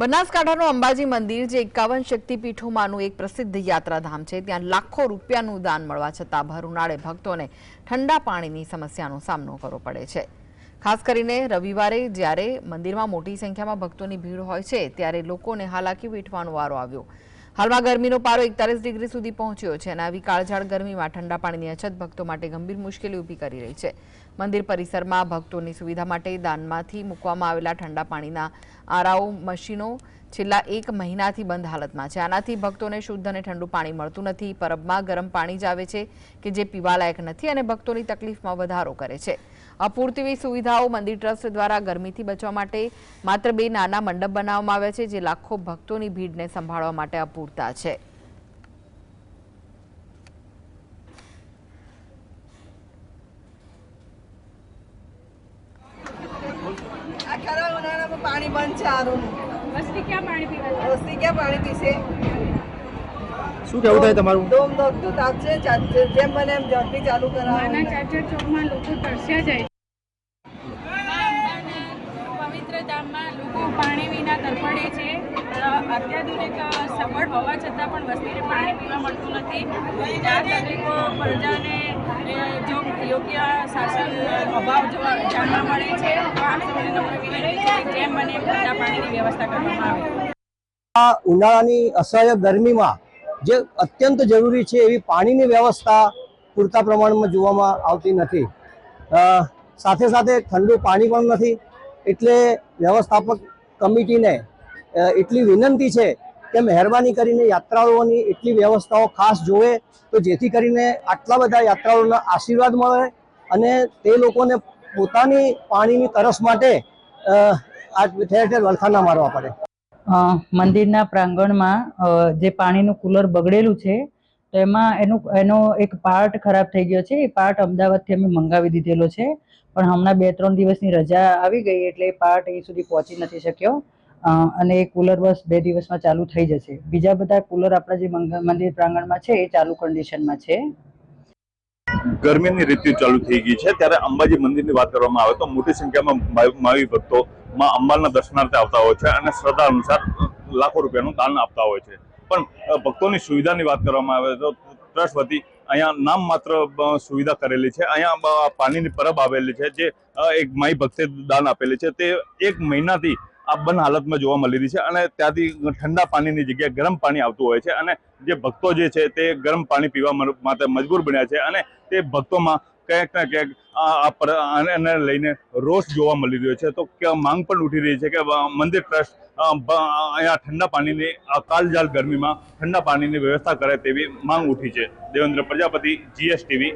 બનાસકાંઠાનું અંબાજી મંદિર, જે એકાવન શક્તિપીઠોમાંનું એક પ્રસિદ્ધ યાત્રાધામ છે, ત્યાં લાખો રૂપિયાનું દાન મળવા છતાં ભર ઉનાળે ભક્તોને ઠંડા પાણીની સમસ્યાનો સામનો કરવો પડે છે. ખાસ કરીને રવિવારે જ્યારે મંદિરમાં મોટી સંખ્યામાં ભક્તોની ભીડ હોય છે, ત્યારે લોકોને હાલાકી વેઠવાનો વારો આવ્યો. હાલમાં ગરમીનો પારો એકતાલીસ ડિગ્રી સુધી પહોંચ્યો છે અને આવી કાળઝાળ ગરમીમાં ઠંડા પાણીની અછત ભક્તો માટે ગંભીર મુશ્કેલી ઊભી કરી રહી છે. મંદિર પરિસરમાં ભક્તોની સુવિધા માટે દાનમાંથી મૂકવામાં આવેલા ઠંડા પાણીના આરાઓ, મશીનો છેલ્લા એક મહિનાથી બંધ હાલતમાં છે. આનાથી ભક્તોને શુદ્ધ અને ઠંડુ પાણી મળતું નથી. પરબમાં ગરમ પાણી જ આવે છે કે જે પીવાલાયક નથી અને ભક્તોની તકલીફમાં વધારો કરે છે. અપૂરતી સુવિધાઓ મંદિર ટ્રસ્ટ દ્વારા ગરમીથી બચવા માટે માત્ર બે નાના મંડપ બનાવવામાં આવ્યા છે, જે લાખો ભક્તોની ભીડને સંભાળવા માટે અપૂરતા છે. પાણી બંધ છે આરોનું વસ્તી ક્યાં પાણી પીવા? વસ્તી ક્યાં પાણી પીશે? શું કેવું થાય તમારું? ડોમ દોડતું તાપ છે જેમ મને એમ ઝડપી ચાલુ નાના કરાવો ચાચર ચોકમાં લોકો તરસ્યા જાય પવિત્ર ધામમાં લોકો પાણી વિના તરફડે છે. અત્યાધુનિક સગવડ હોવા છતાં પણ વસ્તીને પાણી પીવા મળતું નથી. તકલીફો પ્રજાને જો યોગ્ય શાસન અભાવ જોવા જાણવા મળે છે તો સૌને નમ્ર વિનંતી ઉનાળાની અસહ્ય ગરમીમાં જે અત્યંત જરૂરી છે એવી પાણીની વ્યવસ્થા પૂરતા પ્રમાણમાં જોવામાં આવતી નથી. સાથે સાથે ઠંડુ પાણી પણ નથી. એટલે વ્યવસ્થાપક કમિટીને એટલી વિનંતી છે કે મહેરબાની કરીને યાત્રાળુઓની એટલી વ્યવસ્થાઓ ખાસ જોવે તો જેથી કરીને આટલા બધા યાત્રાળુઓના આશીર્વાદ મળે અને તે લોકોને પોતાની પાણીની તરસ માટે આ ઠેર ઠેર વલખાના મારવા પડે. મંદિરના પ્રાંગણમાં જે પાણીનું કુલર બગડેલું છે, તો એમાં એનું, એનો એક પાર્ટ ખરાબ થઈ ગયો છે. એ પાર્ટ અમદાવાદથી અમે મંગાવી દીધેલો છે. પણ હમણાં બે ત્રણ દિવસની રજા આવી ગઈ એટલે એ પાર્ટ એ સુધી પહોંચી નથી શક્યો. અને એ કુલર બસ બે દિવસમાં ચાલુ થઈ જશે. બીજા બધા કુલર આપણા જે મંદિર પ્રાંગણમાં છે, એ ચાલુ કન્ડિશનમાં છે. ગરમીની રીતિ ચાલુ થઈ ગઈ છે. ત્યારે અંબાજી મંદિરની વાત કરવામાં આવે તો મોટી સંખ્યામાં માવી ભક્તો માં અંબાના દર્શનાર્થે આવતા હોય છે અને શ્રદ્ધા અનુસાર લાખો રૂપિયાનું દાન આપતા હોય છે. પણ ભક્તોની સુવિધાની વાત કરવામાં આવે તો ટ્રસ્ટ વતી અહીંયા નામ માત્ર સુવિધા કરેલી છે. અહીંયા પાણીની પરબ આવેલી છે જે એક માઈ ભક્તે દાન આપેલી છે. તે એક મહિનાથી આ બંધ હાલતમાં જોવા મળી રહી છે અને ત્યાંથી ઠંડા પાણીની જગ્યાએ ગરમ પાણી આવતું હોય છે અને જે ભક્તો જે છે તે ગરમ પાણી પીવા માટે મજબૂર બન્યા છે અને તે ભક્તોમાં ક્યાંક ને ક્યાંક આને લઈને રોષ જોવા મળી રહ્યો છે. તો માંગ પણ ઉઠી રહી છે કે મંદિર ટ્રસ્ટ અહીંયા ઠંડા પાણીની કાલજાલ ગરમીમાં ઠંડા પાણીની વ્યવસ્થા કરે તેવી માંગ ઉઠી છે. દેવેન્દ્ર પ્રજાપતિ જીએસટીવી